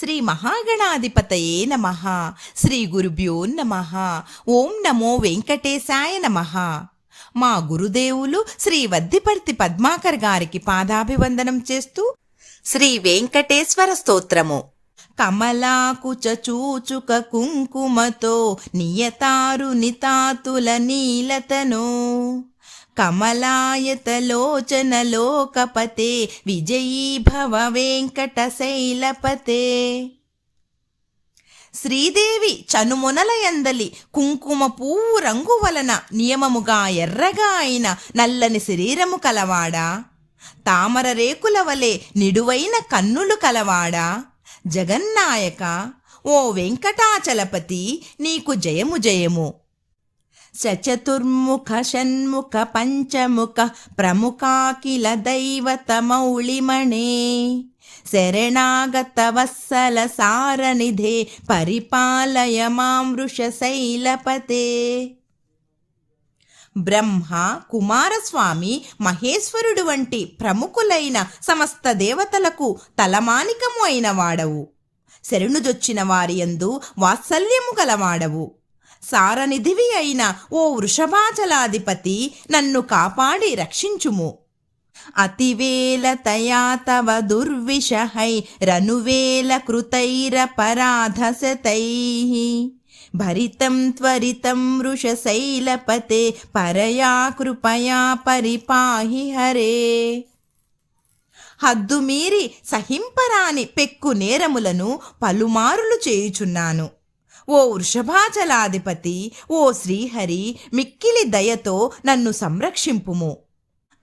శ్రీ మహాగణాధిపతయే నమ. శ్రీ గురుభ్యో నమ. ఓం నమో వెంకటేశాయ నమ. మా గురుదేవులు శ్రీ వద్దిపర్తి పద్మాకర్ గారికి పాదాభివందనం చేస్తూ శ్రీ వెంకటేశ్వర స్తోత్రము. కమలాకుచ చూచుక కుంకుమతో నియతారు నితాతుల నీలతనో. కమలాయతలోచన లోకపతే విజయీ భవ వెంకట శైలపతే శ్రీదేవి చనుమొనలయందలి కుంకుమ పువ్వు రంగు వలన నియమముగా ఎర్రగా అయిన నల్లని శరీరము కలవాడా? తామర రేకుల వలె నిడువైన కన్నులు కలవాడా? జగన్నాయక ఓ వెంకటాచలపతి నీకు జయము జయము. సచతుర్ముఖ షణ్ముఖ పంచముఖ ప్రముఖాకిల దైవత మౌళిమణే శరణాగత వత్సల సారనిధే పరిపాలయ మామృష శైలపతే బ్రహ్మ కుమారస్వామి మహేశ్వరుడు వంటి ప్రముఖులైన సమస్త దేవతలకు తలమానికము అయిన వాడవు. శరణుజొచ్చిన వారియందు వాత్సల్యము గలవాడవు. సారనిధివి అయిన ఓ వృషభాచలాధిపతి నన్ను కాపాడి రక్షించుము. అతివేల తయా తవ దుర్విషహై రనువేల కృతైరపరాధసతై భరితం త్వరితం వృషశైలపతే పరయా కృపయా పరిపాహి హరే. హద్దుమీరి సహింపరాని పెక్కు నేరములను పలుమారులు చేయుచున్నాను. ఓ వృషభాచలాధిపతి ఓ శ్రీహరి మిక్కిలి దయతో నన్ను సంరక్షింపుము.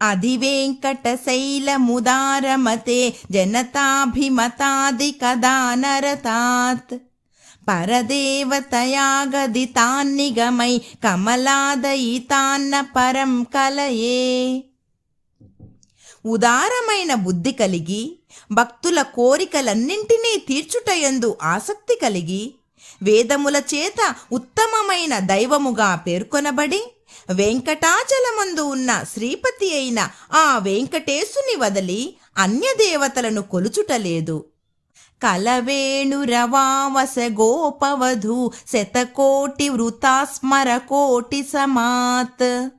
అది వెంకట శైలముదారమతే జనతాభిమతాదికదానరతాత్. పరదేవతయాగదితాన్నిగమై కమలాదయితాన్న పరం కలయే. ఉదారమైన బుద్ధి కలిగి భక్తుల కోరికలన్నింటినీ తీర్చుటయందు ఆసక్తి కలిగి వేదముల చేత ఉత్తమమైన దైవముగా పేర్కొనబడి వెంకటాచలమందు ఉన్న శ్రీపతి అయిన ఆ వెంకటేశుని వదలి అన్యదేవతలను కొలుచుటలేదు. కలవేణు రవావస గోపవధు శతకోటి వృతాస్మర కోటి సమాత్.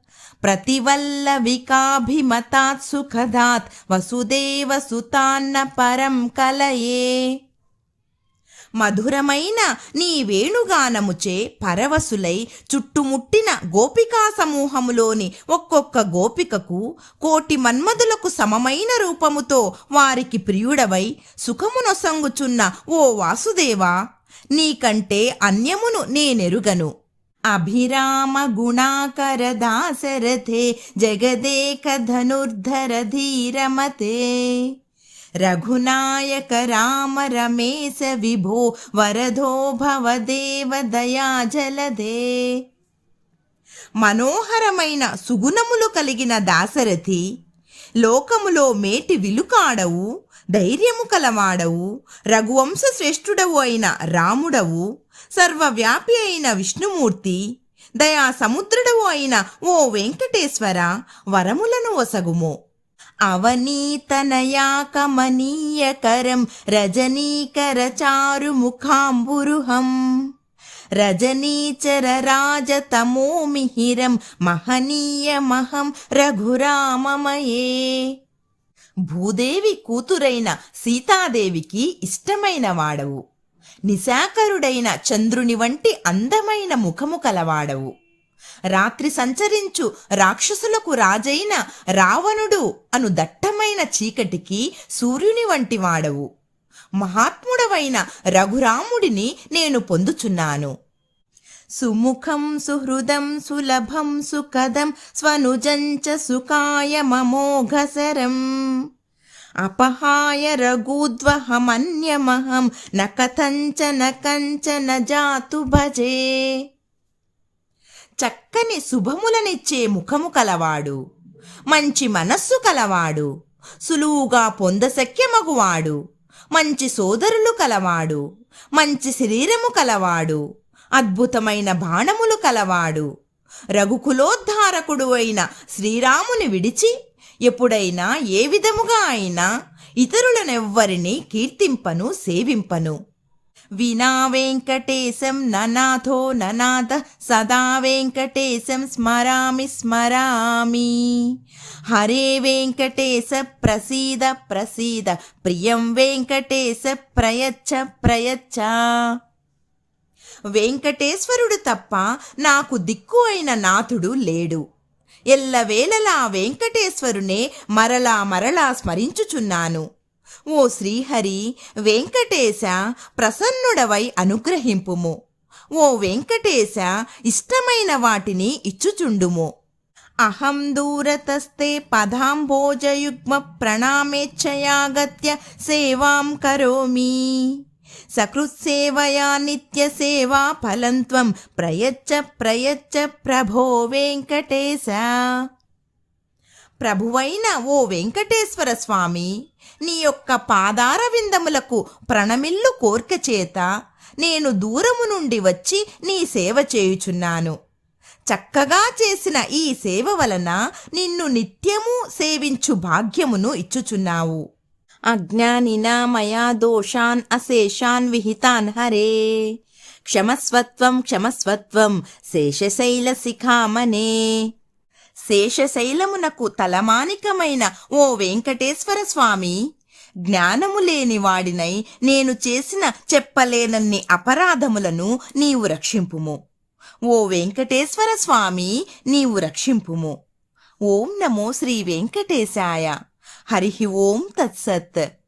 ప్రతివల్లవికాభిమతాత్ సుఖదాత్ వసుదేవ సుతాన్న పరం కలయే. మధురమైన నీ వేణుగానముచే పరవశులై చుట్టుముట్టిన గోపికా సమూహములోని ఒక్కొక్క గోపికకు కోటి మన్మధులకు సమమైన రూపముతో వారికి ప్రియుడవై సుఖమునొసంగుచున్న ఓ వాసుదేవా నీకంటే అన్యమును నేనెరుగను. అభిరామ గుణాకర దాసరథే జగదేక ధనుర్ధర ధీరమతే. రఘునాయక రామ రమేశ విభో వరదో భవదేవ దయాజలదే మనోహరమైన సుగుణములు కలిగిన దాసరథి లోకములో మేటి విలుకాడవు ధైర్యము కలవాడవు రఘువంశ శ్రేష్ఠుడవు అయిన రాముడవు సర్వవ్యాపి అయిన విష్ణుమూర్తి దయా సముద్రుడవు అయిన ఓ వెంకటేశ్వర వరములను ఒసగుము. అవనీతనయాకమనీయకరం రజనీకర చారు ముఖాంబురుహం రజనీచర రాజతమోమిహిరం మహనీయమహం రఘురామమయే. భూదేవి కూతురైన సీతాదేవికి ఇష్టమైన వాడవు. నిశాకరుడైన చంద్రుని వంటి అందమైన ముఖము కలవాడవు. రాత్రి సంచరించు. రాక్షసులకు రాజైన రావణుడు అను దట్టమైన చీకటికి సూర్యుని వంటి వాడవు. మహాత్ముడవైన రఘురాముడిని నేను పొందుచున్నాను. సుముఖం సుహృదం సులభం సుఖదం స్వనుజంచ సుఖాయ మమోఘసరం. అపహాయ రఘూద్వహమన్యమహం న కథంచన కంచన జాతు భజే. చక్కని శుభములనిచ్చే ముఖము కలవాడు. మంచి మనస్సు కలవాడు. సులువుగా పొందశక్యమగువాడు మంచి సోదరులు కలవాడు. మంచి శరీరము కలవాడు. అద్భుతమైన బాణములు కలవాడు. రఘుకులోద్ధారకుడు అయిన శ్రీరాముని విడిచి ఎప్పుడైనా ఏ విధముగా అయినా ఇతరులనెవ్వరిని కీర్తింపను సేవింపను. వినా వెంకటేశం ననాథో ననాథ సదా వెంకటేశం స్మరామి స్మరామి హరే వెంకటేశ ప్రసీద ప్రసీద ప్రియం వెంకటేశ ప్రయచ్చ ప్రయచ్చ వెంకటేశ్వరుడు తప్ప నాకు దిక్కు అయిన నాథుడు లేడు. ఎల్లవేళలా వెంకటేశ్వరునే మరలా మరలా స్మరించుచున్నాను. ఓ శ్రీహరి వెంకటేశ ప్రసన్నుడవై అనుగ్రహింపుము. ఓ వెంకటేశ ఇష్టమైన వాటిని ఇచ్చుచుండుము. అహం దూరతస్తే పదాంభోజయుగ్మ ప్రణామేచ్ఛయాగత్య సేవాం కరోమి. సకృత్సేవయా నిత్య సేవా ఫలం త్వం ప్రయచ్చ ప్రయచ్చ ప్రభో వెంకటేశ. ప్రభువైన ఓ వెంకటేశ్వర స్వామి నీ యొక్క పాదార విందములకు ప్రణమిల్లు కోర్క చేత నేను దూరము నుండి వచ్చి నీ సేవ చేయుచున్నాను. చక్కగా చేసిన ఈ సేవ వలన నిన్ను నిత్యము సేవించు భాగ్యమును ఇచ్చుచున్నావు. అజ్ఞానినా మయా దోషాన్ అశేషాన్ విహితాన్ హరే. క్షమస్వత్వం క్షమస్వత్వం శేషశైల శిఖామనే శేషశైలమునకు తలమానికమైన ఓ వెంకటేశ్వర స్వామి జ్ఞానము లేని వాడినై నేను చేసిన చెప్పలేనన్ని అపరాధములను నీవు రక్షింపుము. ఓ వెంకటేశ్వర స్వామి నీవు రక్షింపుము. ఓం నమో శ్రీ వెంకటేశాయ. హరి ఓం తత్సత్.